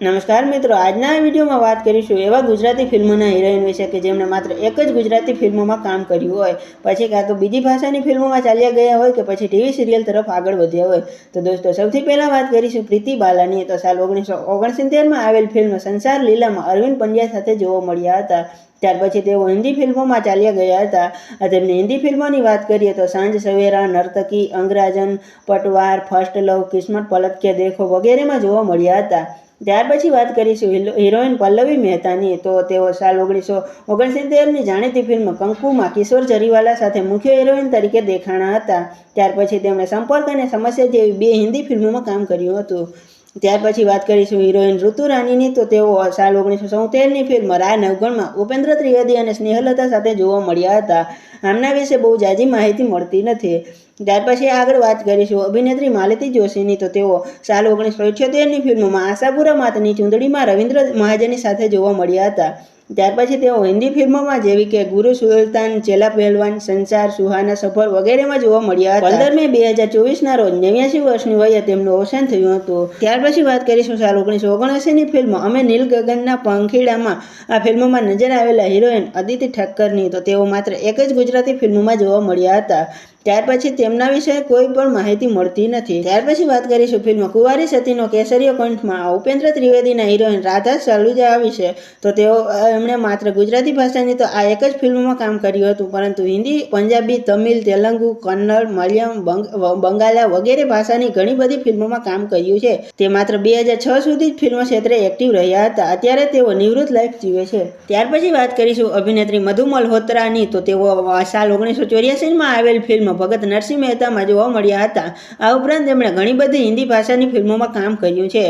નમસ્કાર મિત્રો, આજના વિડીયોમાં વાત કરીશું એવા ગુજરાતી ફિલ્મોના હિરોઈન વિશે કે જેમણે માત્ર એક જ ગુજરાતી ફિલ્મોમાં કામ કર્યું હોય. પછી કાં તો બીજી ભાષાની ફિલ્મોમાં ચાલ્યા ગયા હોય કે પછી ટીવી સિરિયલ તરફ આગળ વધ્યા હોય. તો દોસ્તો, સૌથી પહેલાં વાત કરીશું પ્રીતિ બાલાની. તો સાલ ઓગણીસો ઓગણસિત્તેરમાં આવેલ ફિલ્મ સંસાર લીલામાં અરવિંદ પંડ્યા સાથે જોવા મળ્યા હતા. ત્યાર પછી તેઓ હિન્દી ફિલ્મોમાં ચાલ્યા ગયા હતા. તેમની હિન્દી ફિલ્મોની વાત કરીએ તો સાંજ સવેરા, નર્તકી, અંગ્રાજન, પટવાર, ફર્સ્ટ લવ, કિસ્મત પલટ કે દેખો વગેરેમાં જોવા મળ્યા હતા. ત્યાર પછી વાત કરીશું હિરોઈન પલ્લવી મહેતાની. તો તેઓ સાલ ઓગણીસો ઓગણસિત્તેરની જાણીતી ફિલ્મ કંકુમાં કિશોર જરીવાલા સાથે મુખ્ય હિરોઈન તરીકે દેખાણા હતા. ત્યાર પછી તેમણે સંપર્ક અને સમસ્યા જેવી બે હિન્દી ફિલ્મોમાં કામ કર્યું હતું. ત્યાર પછી વાત કરીશું હિરોઈન ઋતુ રાનીની તો તેઓ સાલ ઓગણીસો સોતેરની ફિલ્મ રાય નવગણમાં ઉપેન્દ્ર ત્રિવેદી અને સ્નેહલતા સાથે જોવા મળ્યા હતા. આમના વિશે બહુ જાજી માહિતી મળતી નથી. ત્યાર પછી આગળ વાત કરીશું અભિનેત્રી માલતી જોશીની, તો તેઓ સાલ ઓગણીસો ઇઠ્યોતેરની ફિલ્મમાં આશાપુરા માતની ચૂંદડીમાં રવિન્દ્ર મહાજની સાથે જોવા મળ્યા હતા. ત્યાર પછી તેઓ હિન્દી ફિલ્મોમાં જેવી કે ગુરુ સુલતાન, ચેલા પહેલવાન, સંસાર, સુહાના, સફર વગેરેમાં જોવા મળ્યા પંદર મે બે હજાર ચોવીસના રોજ નેવ્યાસી વર્ષની વયે તેમનું અવસાન થયું હતું. ત્યાર પછી વાત કરીશું સાલ ઓગણીસો ઓગણએંસીની ફિલ્મ અમે નીલ ગગનના પંખીડામાં આ ફિલ્મમાં નજર આવેલા હિરોઈન અદિતિ ઠક્કરની. તો તેઓ માત્ર એક જ ગુજરાતી ફિલ્મમાં જોવા મળ્યા હતા. ત્યાર પછી તેમના વિશે કોઈ પણ માહિતી મળતી નથી. ત્યાર પછી વાત કરીશું ફિલ્મ કુંવારી સતીનો કેસરીય કંઠમાં. ઉપેન્દ્ર ત્રિવેદીના હિરોઈન રાધા સલુજા વિશે. તો તેઓ એમણે માત્ર ગુજરાતી ભાષાની તો આ એક જ ફિલ્મમાં કામ કર્યું હતું. પરંતુ હિન્દી, પંજાબી, તમિલ, તેલુગુ, કન્નડ, મલયાલમ બંગાલા વગેરે ભાષાની ઘણી બધી ફિલ્મોમાં કામ કર્યું છે. તે માત્ર બે હજાર છ સુધી જ ફિલ્મ ક્ષેત્રે એક્ટિવ રહ્યા હતા. અત્યારે તેઓ નિવૃત્ત લાઈફ જીવે છે. ત્યાર પછી વાત કરીશું અભિનેત્રી મધુ મલ્હોત્રાની તો તેઓ સાલ ઓગણીસો ચોર્યાસીમાં આવેલ ફિલ્મ ભગત નરસિંહ મહેતામાં જોવા મળ્યા હતા. આ ઉપરાંત તેમણે ઘણી બધી હિન્દી ભાષાની ફિલ્મોમાં કામ કર્યું છે.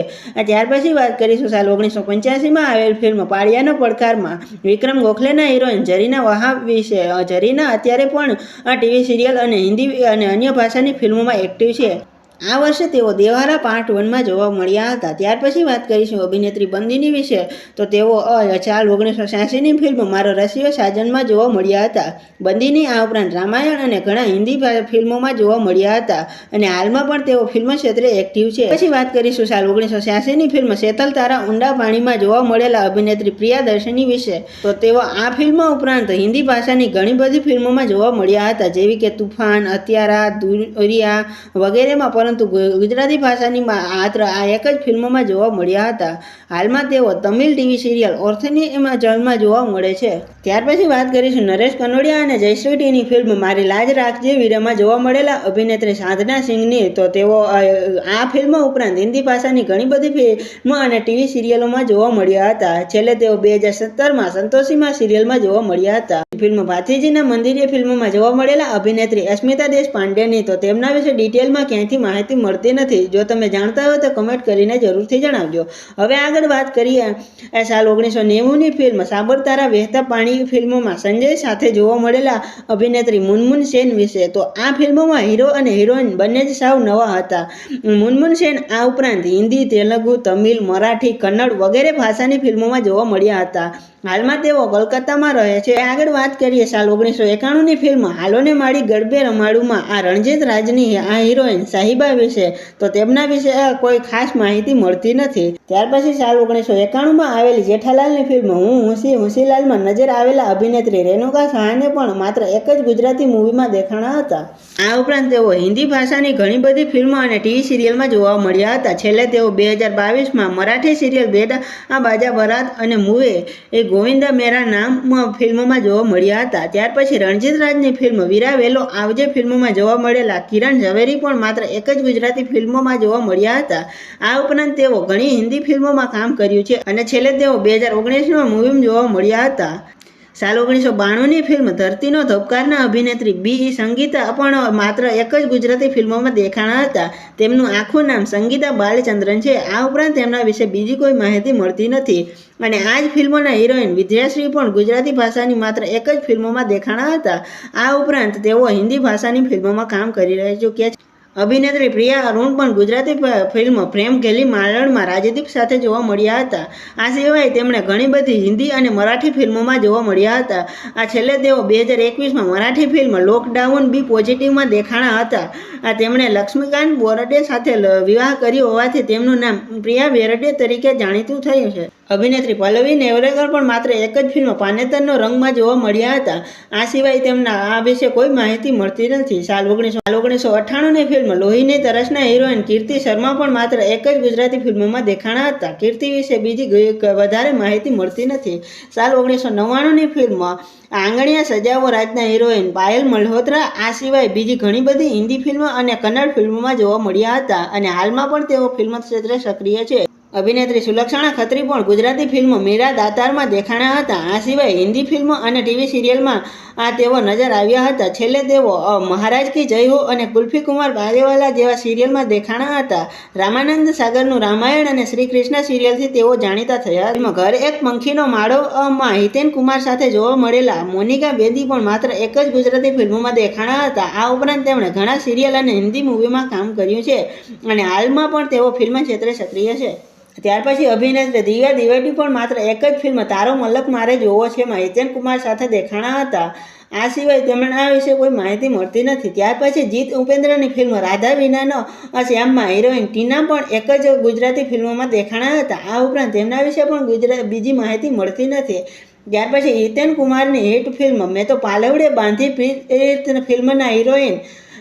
ત્યાર પછી વાત કરીશું સાલ ઓગણીસો પંચ્યાસીમાં આવેલ ફિલ્મ પાળિયાનો પડકારમાં. વિક્રમ ગોખલેના હિરોઈન જરીના વહાબ વિશે ઝરીના અત્યારે પણ ટીવી સિરિયલ અને હિન્દી અને અન્ય ભાષાની ફિલ્મોમાં એક્ટિવ છે. આ વર્ષે તેઓ દેવારા પાર્ટ વનમાં જોવા મળ્યા હતા. ત્યાર પછી વાત કરીશું અભિનેત્રી બંદીની વિશે. તો તેઓ અ, ચાલ ઓગણીસો છ્યાસીની ફિલ્મ મારો રસિયો સાજનમાં જોવા મળ્યા હતા. બંદીની આ ઉપરાંત રામાયણ અને ઘણા હિન્દી ફિલ્મોમાં જોવા મળ્યા હતા. અને હાલમાં પણ તેઓ ફિલ્મ ક્ષેત્રે એક્ટિવ છે. પછી વાત કરીશું સાલ ઓગણીસો છ્યાસીની ફિલ્મ શેતલ તારા ઊંડા પાણીમાં જોવા મળેલા અભિનેત્રી પ્રિયા દર્શની વિશે. તો તેઓ આ ફિલ્મ ઉપરાંત હિન્દી ભાષાની ઘણી બધી ફિલ્મોમાં જોવા મળ્યા હતા. જેવી કે તુફાન અત્યારા દુરિયા વગેરેમાં પરંતુ ગુજરાતી ભાષાની માત્ર આ એક જ ફિલ્મોમાં જોવા મળ્યા હતા. હાલમાં તેઓ તમિલ ટીવી સિરિયલ ઓર્થની એમાં જળમાં જોવા મળે છે. ત્યાર પછી વાત કરીશું નરેશ કનોડિયા અને જયશ્રીટીની ફિલ્મ મારી લાજ રાખજે વીડિયોમાં જોવા મળેલા અભિનેત્રી સાધના સિંઘની. તો તેઓ આ ફિલ્મ ઉપરાંત હિન્દી ભાષાની ઘણી બધી ફિલ્મ અને ટીવી સિરિયલોમાં જોવા મળ્યા હતા. છેલ્લે તેઓ બે હજાર સત્તરમાં સંતોષીમાં સિરિયલમાં જોવા મળ્યા હતા. ફિલ્મ ભાથીજીના મંદિરે ફિલ્મમાં જોવા મળેલા અભિનેત્રી અસ્મિતા દેશ પાંડેની. તો તેમના વિશે ડિટેલમાં ક્યાંયથી માહિતી મળતી નથી. જો તમે જાણતા હો તો કમેન્ટ કરીને જરૂરથી જણાવજો. હવે આગળ વાત કરીએ સાલ ઓગણીસો નેવુંની ફિલ્મ સાબરતારા વહેતા પાણી ફિલ્મોમાં સંજય સાથે જોવા મળેલા અભિનેત્રી મુનમુન સેન વિશે. તો આ ફિલ્મોમાં હીરો અને હિરોઈન બંને જ સાવ નવા હતા. મુનમુન સેન આ ઉપરાંત હિન્દી, તેલુગુ, તમિલ, મરાઠી, કન્નડ વગેરે ભાષાની ફિલ્મોમાં જોવા મળ્યા હતા. હાલમાં તેઓ કોલકાતામાં રહે છે. આગળ વાત કરીએ સાલ ઓગણીસો એકાણુંની ફિલ્મ હાલોને માળી ગરબે રમાડુમાં આ રણજીત રાજની આ હિરોઈન સાહિબા વિશે, તો તેમના વિશે કોઈ ખાસ માહિતી મળતી નથી. ત્યાર પછી સાલ ઓગણીસો એકાણુંમાં આવેલી જેઠાલાલની ફિલ્મ હું, હુંસી, હુંસીલાલમાં નજર આવેલા અભિનેત્રી રેણુકા શાહને પણ માત્ર એક જ ગુજરાતી મૂવીમાં દેખાણા હતા. આ ઉપરાંત તેઓ હિન્દી ભાષાની ઘણી બધી ફિલ્મો અને ટીવી સિરિયલમાં જોવા મળ્યા હતા. છેલ્લે તેઓ બે હજાર બાવીસમાં મરાઠી સિરિયલ બેડા આ બાજા, બરાત અને મૂવે એ ગોવિંદા મેરા નામ ફિલ્મમાં જોવા મળ્યા હતા. ત્યાર પછી રણજીત રાજની ફિલ્મ વીરા વેલો આવજે ફિલ્મમાં જોવા મળેલા કિરણ ઝવેરી પણ માત્ર એક જ ગુજરાતી ફિલ્મોમાં જોવા મળ્યા હતા. આ ઉપરાંત તેઓ ઘણી હિન્દી ફિલ્મોમાં કામ કર્યું છે અને છેલ્લે તેઓ બે હજાર ઓગણીસમાં મૂવીમાં જોવા મળ્યા હતા. સાલ ઓગણીસો બાણુંની ફિલ્મ ધરતીનો ધબકારના અભિનેત્રી બીજી સંગીતા પણ માત્ર એક જ ગુજરાતી ફિલ્મોમાં દેખાણા હતા. તેમનું આખું નામ સંગીતા બાલચંદ્રન છે. આ ઉપરાંત તેમના વિશે બીજી કોઈ માહિતી મળતી નથી. અને આ જ ફિલ્મોના હિરોઈન વિદ્યાશ્રી પણ ગુજરાતી ભાષાની માત્ર એક જ ફિલ્મોમાં દેખાણા હતા. આ ઉપરાંત તેઓ હિન્દી ભાષાની ફિલ્મોમાં કામ કરી રહી ચૂક્યા છે. અભિનેત્રી પ્રિયા અરુણ પણ ગુજરાતી ફિલ્મ પ્રેમ ગેલી માલણમાં રાજદીપ સાથે જોવા મળ્યા હતા. આ સિવાય તેમણે ઘણી બધી હિન્દી અને મરાઠી ફિલ્મોમાં જોવા મળ્યા હતા. આ છેલ્લે તેઓ બે હજાર એકવીસમાં મરાઠી ફિલ્મ લોકડાઉન બી પોઝિટિવમાં દેખાણા હતા. આ તેમણે લક્ષ્મીકાંત બોરડે સાથે વિવાહ કર્યો હોવાથી તેમનું નામ પ્રિયા બેરડે તરીકે જાણીતું થયું છે. અભિનેત્રી પલ્લવી નેવરેકર પણ માત્ર એક જ ફિલ્મ પાનેતરનો રંગમાં જોવા મળ્યા હતા. આ સિવાય તેમના આ વિશે કોઈ માહિતી મળતી નથી. સાલ ઓગણીસો સાલ ઓગણીસો અઠ્ઠાણુંની ફિલ્મ લોહીની તરસના હિરોઈન કીર્તિ શર્મા પણ માત્ર એક જ ગુજરાતી ફિલ્મમાં દેખાણા હતા. કીર્તિ વિશે બીજી વધારે માહિતી મળતી નથી. સાલ ઓગણીસો નવ્વાણુંની ફિલ્મ આંગણિયા સજાવો રાજના હિરોઈન પાયલ મલ્હોત્રા, આ સિવાય બીજી ઘણી બધી હિન્દી ફિલ્મ અને કન્નડ ફિલ્મોમાં જોવા મળ્યા હતા અને હાલમાં પણ તેઓ ફિલ્મ ક્ષેત્રે સક્રિય છે. અભિનેત્રી સુલક્ષણા ખત્રી પણ ગુજરાતી ફિલ્મ મીરા દાતારમાં દેખાણા હતા. આ સિવાય હિન્દી ફિલ્મ અને ટીવી સિરિયલમાં આ તેઓ નજર આવ્યા હતા. છેલ્લે તેઓ મહારાજ કી જય હો અને કુલ્ફી કુમાર બારેવાલા જેવા સિરિયલમાં દેખાણા હતા. રામાનંદ સાગરનું રામાયણ અને શ્રી કૃષ્ણ સિરિયલથી તેઓ જાણીતા થયા. એમાં ઘર એક પંખીનો માળો માં હિતેન કુમાર સાથે જોવા મળેલા. મોનિકા બેદી પણ માત્ર એક જ ગુજરાતી ફિલ્મોમાં દેખાણા હતા. આ ઉપરાંત તેમણે ઘણા સિરિયલ અને હિન્દી મૂવીમાં કામ કર્યું છે અને હાલમાં પણ તેઓ ફિલ્મ ક્ષેત્રે સક્રિય છે. ત્યાર પછી અભિનેત્રી દિવ્યા દિવેટી પણ માત્ર એક જ ફિલ્મ, તારો મલક મારે જોવો છે માં હિતેન કુમાર સાથે દેખાણા હતા. આ સિવાય તેમણે આ વિશે કોઈ માહિતી મળતી નથી. ત્યાર પછી જીત ઉપેન્દ્રની ફિલ્મ રાધા વિનાનો શ્યામમાં હિરોઈન ટીના પણ એક જ ગુજરાતી ફિલ્મોમાં દેખાણા હતા. આ ઉપરાંત તેમના વિશે પણ ગુજરાત બીજી માહિતી મળતી નથી. ત્યાર પછી હિતેન કુમારની હિટ ફિલ્મ મેં તો પાલવડે બાંધી ફિલ્મના હિરોઈન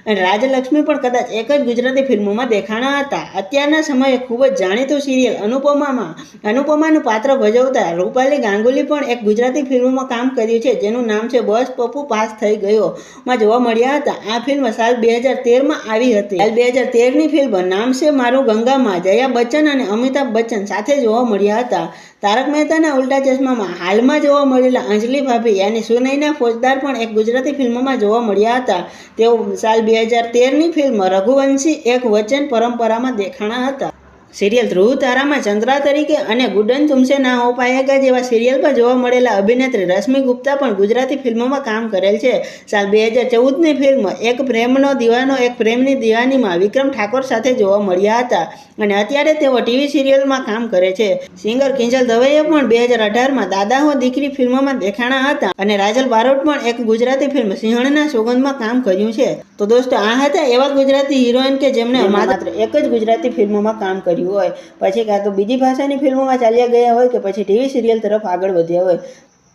અને રાજલક્ષ્મી પણ કદાચ એક જ ગુજરાતી ફિલ્મોમાં દેખાણા હતા. અત્યારના સમયે ખૂબ જ જાણીતું સિરિયલ અનુપમામાં, અનુપમાનું પાત્ર ભજવતા રૂપાલી ગાંગુલી પણ એક ગુજરાતી ફિલ્મમાં કામ કર્યું છે, જેનું નામ છે બસ પપ્પુ પાસ થઈ ગયો માં જોવા મળ્યા હતા. આ ફિલ્મ સાલ બે હજાર તેરમાં આવી હતી. સાલ બે હજાર તેરની ફિલ્મ નામ છે મારું ગંગામાં, જયા બચ્ચન અને અમિતાભ બચ્ચન સાથે જોવા મળ્યા હતા. તારક મહેતાના ઉલ્ટા ચશ્મામાં હાલમાં જોવા મળેલા અંજલિ ભાભી યાની સુનૈના ફોજદાર પણ એક ગુજરાતી ફિલ્મમાં જોવા મળ્યા હતા. તેઓ સાલ બે હજાર તેરની ફિલ્મ રઘુવંશી એક વચન પરંપરામાં દેખાણા હતા. સિરિયલ ધ્રુવ તારામાં ચંદ્રા તરીકે અને ગુડન તુમસે ના હો પાયેગા જેવા સિરિયલ પર જોવા મળેલા અભિનેત્રી રશ્મિ ગુપ્તા પણ ગુજરાતી ફિલ્મોમાં કામ કરેલ છે. સાલ બે હજાર ચૌદની ફિલ્મ એક પ્રેમનો દીવાનો, એક પ્રેમની દીવાનીમાં વિક્રમ ઠાકોર સાથે જોવા મળ્યા હતા અને અત્યારે તેઓ ટીવી સિરિયલમાં કામ કરે છે. સિંગર કિંજલ દવેએ પણ બે હજાર અઢારમાં દાદા હો દીકરી ફિલ્મમાં દેખાણા હતા અને રાજલ બારોટ પણ એક ગુજરાતી ફિલ્મ સિંહણના સોગંદમાં કામ કર્યું છે. તો દોસ્તો, આ હતા એવા ગુજરાતી હિરોઈન કે જેમણે માત્ર એક જ ગુજરાતી ફિલ્મોમાં કામ કર્યું હોય. પછી કાં તો બીજી ભાષાની ફિલ્મોમાં ચાલ્યા ગયા હોય કે પછી ટીવી સિરિયલ તરફ આગળ વધ્યા હોય.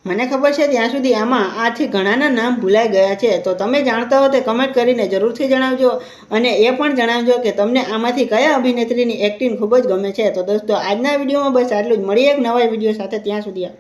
મને ખબર છે ત્યાં સુધી આમાં આથી ઘણાના નામ ભૂલાઈ ગયા છે. તો તમે જાણતા હો તે કમેન્ટ કરીને જરૂરથી જણાવજો. અને એ પણ જણાવજો કે તમને આમાંથી કયા અભિનેત્રીની એક્ટિંગ ખૂબ જ ગમે છે. તો દોસ્તો, આજના વિડીયોમાં બસ આટલું જ. મળીએ એક નવા વીડિયો સાથે. ત્યાં સુધી